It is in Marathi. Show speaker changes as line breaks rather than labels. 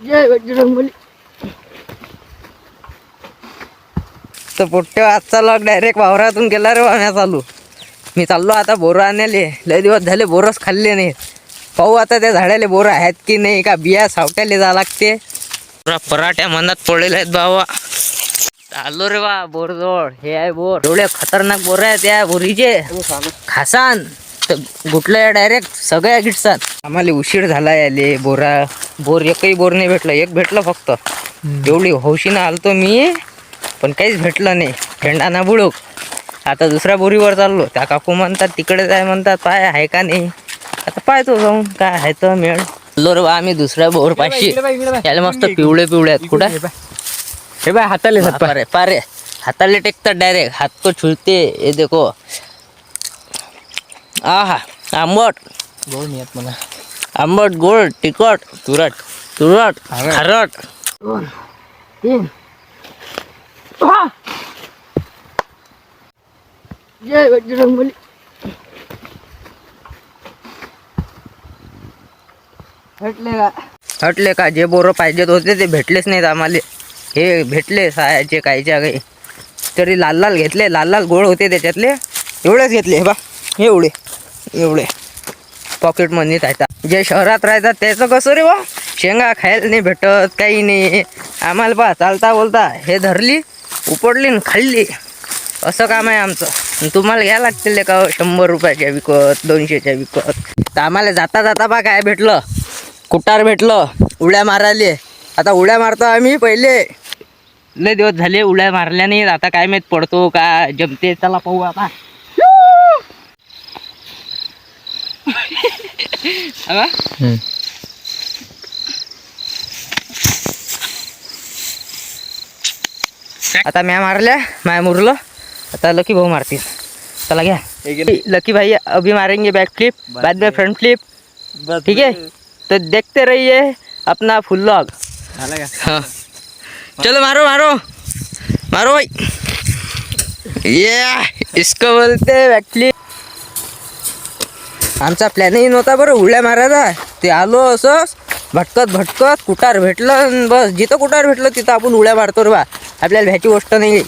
जय बजरंगबली. तर पोट्टे आजचा लॉक डायरेक्ट वावरातून गेला रे वाहण्या चालू. मी चाललो आता बोरं आणायले. लय दिवस झाले बोरच खाल्ले नाही. पाहू आता त्या झाडाले बोरं आहेत की नाही का बिया सावट्याले जा लागते. पुरा पराठ्या मनात पडलेले आहेत बाबा चाललो रे बा बोरजवळ. हे आहे बोर. एवढे खतरनाक बोर आहेत त्या बोरीचे. खासान. तर गुटलं डायरेक्ट सगळ्या गिटसात आम्हाला उशीर झाला याले बोरा बोर एकही बोर नाही भेटलं एक भेटलं फक्त. एवढी हौशीनं आलतो मी पण काहीच भेटलं नाही. फेंडाना बुडूक. आता दुसऱ्या बोरीवर चाललो. त्या काकू म्हणतात तिकडे जाय म्हणतात पाय आहे का नाही? आता पाहतो जाऊन काय आहे तर मिळ रे बा आम्ही दुसऱ्या बोर पाशी याला मस्त पिवळे पिवळे आहेत. कुठं?
हे बाय हाताले हात
पारे पारे. हाताले टेकतात डायरेक्ट हात को छुलते. हे देखो. आहा आंबट.
गोड नाही मला.
आंबट गोड तिखट
तुरट
तुरट
खारट.
खारट. दोन तीन. जय बजरंगबली. हटले का? हटले का? जे बोरं पाहिजेत होते ते भेटलेच नाहीत आम्हाला. हे भेटले सायाचे कायच्या काही. तरी लाल लाल घेतले लाल लाल गोळ होते त्याच्यातले. एवढेच घेतले हे बा एवढे एवढे. पॉकेट मनी राहतात जे शहरात राहतात त्याचं कसं रे बा? शेंगा खायला नाही भेटत काही नाही. आम्हाला पा चालता बोलता हे धरली उपडली न खाल्ली. असं काम आहे आमचं. तुम्हाला घ्या लागतील का शंभर रुपयाच्या विकत दोनशेच्या विकत. तर आम्हाला जाता जाता बा काय भेटलं? कुटार भेटलं उड्या मारायले. आता उड्या मारतो आम्ही पहिले. लय दिवस झाले उड्या मारल्या नाही. आता काय माहीत पडतो का जमते चला पाहू आता. हा? आता म्या मारल्या माया मुरलं आता लकी भाऊ मारतील चला घ्या लकी भाई अभी मारेंगे बैक फ्लिप बाद में फ्रंट फ्लिप ठीक है तो देखते रहिए अपना फुल लॉग हाँ चलो मारो मारो मारो भाई ये इसको बोलते हैं बैकफ्लिप आमचा प्लॅनही नव्हता बरं उड्या मारायचा ते आलो असं भटकत भटकत कुटार भेटलं बस. जिथं कुटार भेटलं तिथं आपण उड्या मारतो रे बा. आपल्याला भ्याची गोष्ट नाही